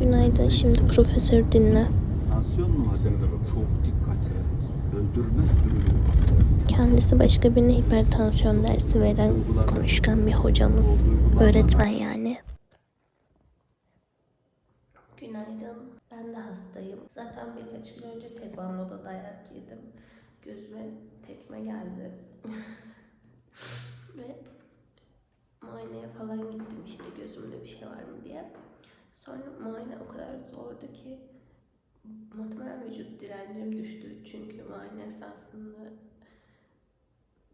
Günaydın. Şimdi profesör dinle. Tansiyon numarası çok dikkat et. Öldürme sürülür. Kendisi başka birine hipertansiyon dersi veren konuşkan bir hocamız. Öğretmen yani. Günaydın. Ben de hastayım. Zaten birkaç gün önce tekvandoda dayak yedim. Gözüme tekme geldi. Ve muayeneye falan gittim işte gözümde bir şey var mı diye. Sonra muayene o kadar zordu ki muhtemelen vücut direncim düştü. Çünkü muayene esasında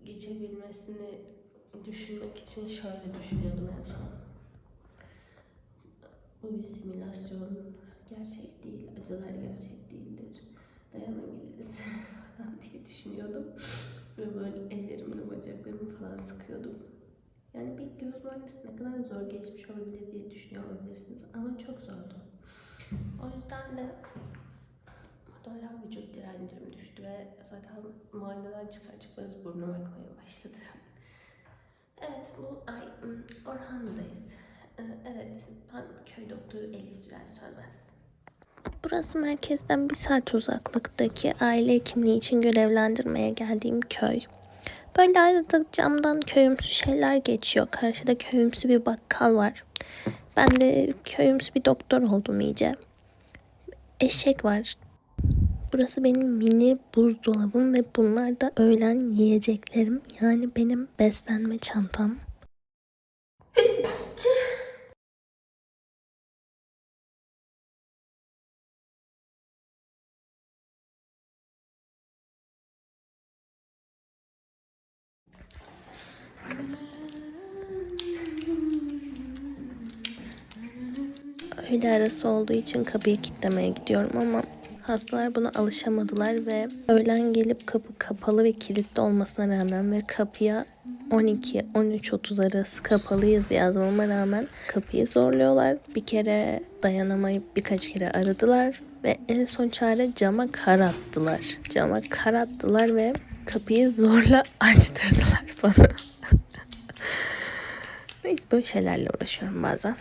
geçebilmesini düşünmek için şöyle düşünüyordum en son. Bu bir simülasyon. Gerçek değil. Acılar gerçek değildir. Dayanabiliriz falan diye düşünüyordum. Ve böyle ellerimle bacaklarımı falan sıkıyordum. Yani bir göz muayenesi ne kadar zor geçmiş olabilir diye düşünüyor olabilirsiniz. Ama çok zordu. De muhtemelen vücut direncim düştü ve zaten muayeneden çıkar çıkmaz burnum akmaya başladı. Evet bu ay Orhan'dayız. Ee, Evet ben köy doktoru Elif Zülal Sönmez. Burası merkezden bir saat uzaklıktaki aile hekimliği için görevlendirmeye geldiğim köy. Böyle arada camdan köyümsü şeyler geçiyor. Karşıda köyümsü bir bakkal var. Ben de köyümsü bir doktor oldum iyice. Eşek var. Burası benim mini buzdolabım ve bunlar da öğlen yiyeceklerim. Yani benim beslenme çantam. Öğle arası olduğu için kapıyı kilitlemeye gidiyorum ama hastalar buna alışamadılar ve öğlen gelip kapı kapalı ve kilitli olmasına rağmen ve kapıya 12-13.30 arası kapalıyız yazmama rağmen kapıyı zorluyorlar. Bir kere dayanamayıp birkaç kere aradılar ve en son çare cama kar attılar. Cama kar attılar ve kapıyı zorla açtırdılar bana. Neyse böyle şeylerle uğraşıyorum bazen.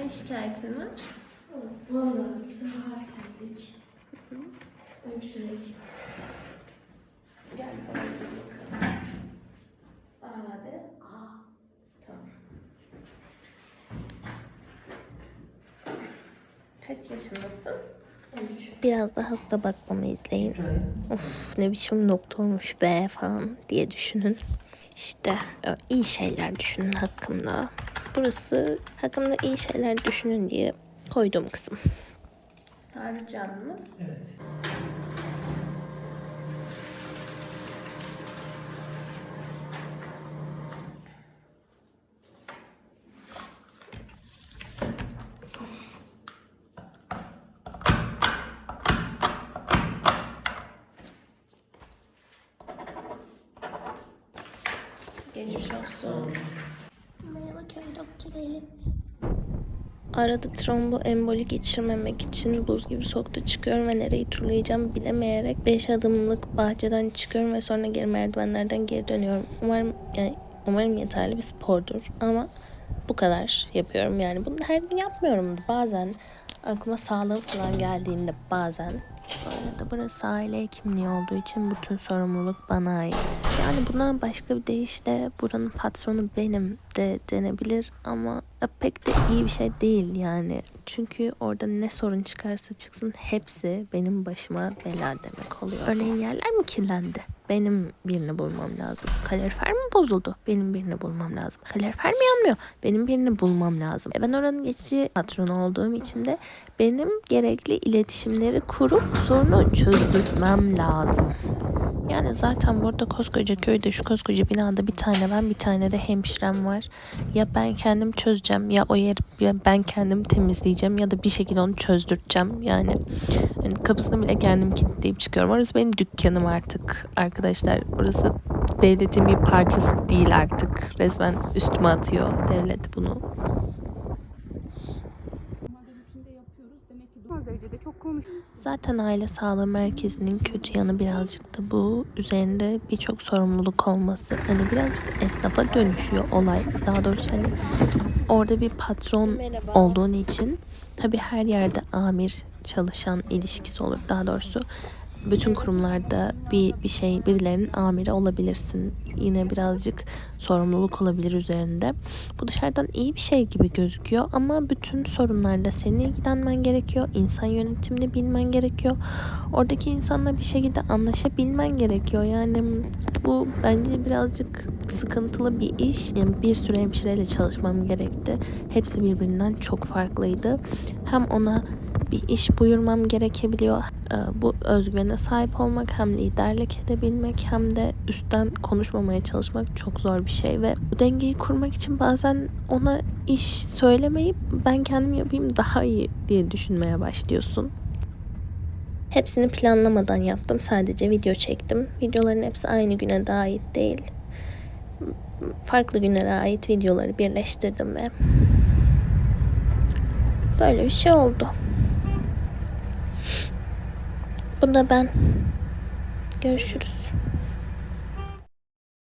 Ne şikayetin var? Boğaz ağrısı, halsizlik, öksürük. Gel bakalım. Aa de. Aa. Tamam. Kaç yaşındasın? Biraz da hasta bakmamı izleyin. Of ne biçim doktormuş be falan diye düşünün. İşte iyi şeyler düşünün hakkımda. Burası hakkımda iyi şeyler düşünün diye koyduğum kısım. Sarcan mı? Evet. Geçmiş olsun. Köy doktoru Elif. Arada tromboemboli geçirmemek için buz gibi soğukta çıkıyorum ve nereyi turlayacağımı bilemeyerek 5 adımlık bahçeden çıkıyorum ve sonra geri merdivenlerden geri dönüyorum. Umarım yani umarım yeterli bir spordur ama bu kadar yapıyorum yani bunu her gün yapmıyorum bazen aklıma sağlığım falan geldiğinde bazen bu arada burası aile hekimliği olduğu için bütün sorumluluk bana ait. Yani buna başka bir deyişle buranın patronu benim de denebilir ama pek de iyi bir şey değil yani. Çünkü orada ne sorun çıkarsa çıksın hepsi benim başıma bela demek oluyor. Örneğin yerler mi kirlendi? Benim birini bulmam lazım. Kalorifer mi bozuldu? Benim birini bulmam lazım. Kalorifer mi yanmıyor? Benim birini bulmam lazım. E ben oranın geçici patronu olduğum için de benim gerekli iletişimleri kurup sorunu çözdürtmem lazım. Yani zaten burada koskoca köyde şu koskoca binada bir tane ben bir tane de hemşirem var. Ya ben kendim çözeceğim ya o yeri ya ben kendim temizleyeceğim ya da bir şekilde onu çözdürteceğim. Yani, yani kapısını bile kendim kilitleyip çıkıyorum. Orası benim dükkanım artık arkadaşlar. Orası devletin bir parçası değil artık. Resmen üstüme atıyor devlet bunu. Az derecede çok konuş. Zaten aile sağlığı merkezinin kötü yanı birazcık da bu. Üzerinde birçok sorumluluk olması. Hani birazcık esnafa dönüşüyor olay. Daha doğrusu hani orada bir patron olduğun için tabii her yerde amir çalışan ilişkisi olur. Daha doğrusu bütün kurumlarda bir, bir şey birilerinin amiri olabilirsin. Yine birazcık sorumluluk olabilir üzerinde. Bu dışarıdan iyi bir şey gibi gözüküyor ama bütün sorunlarla senin ilgilenmen gerekiyor. İnsan yönetimini bilmen gerekiyor. Oradaki insanla bir şekilde anlaşabilmen gerekiyor. Yani bu bence birazcık sıkıntılı bir iş. Yani bir sürü hemşireyle çalışmam gerekti. Hepsi birbirinden çok farklıydı. Hem ona bir iş buyurmam gerekebiliyor. Ee, Bu özgüvene sahip olmak hem liderlik edebilmek hem de üstten konuşmamaya çalışmak çok zor bir şey ve bu dengeyi kurmak için bazen ona iş söylemeyip ben kendim yapayım daha iyi diye düşünmeye başlıyorsun. Hepsini planlamadan yaptım. Sadece video çektim. Videoların hepsi aynı güne de değil. Farklı günlere ait videoları birleştirdim ve böyle bir şey oldu. Bu ben. Görüşürüz.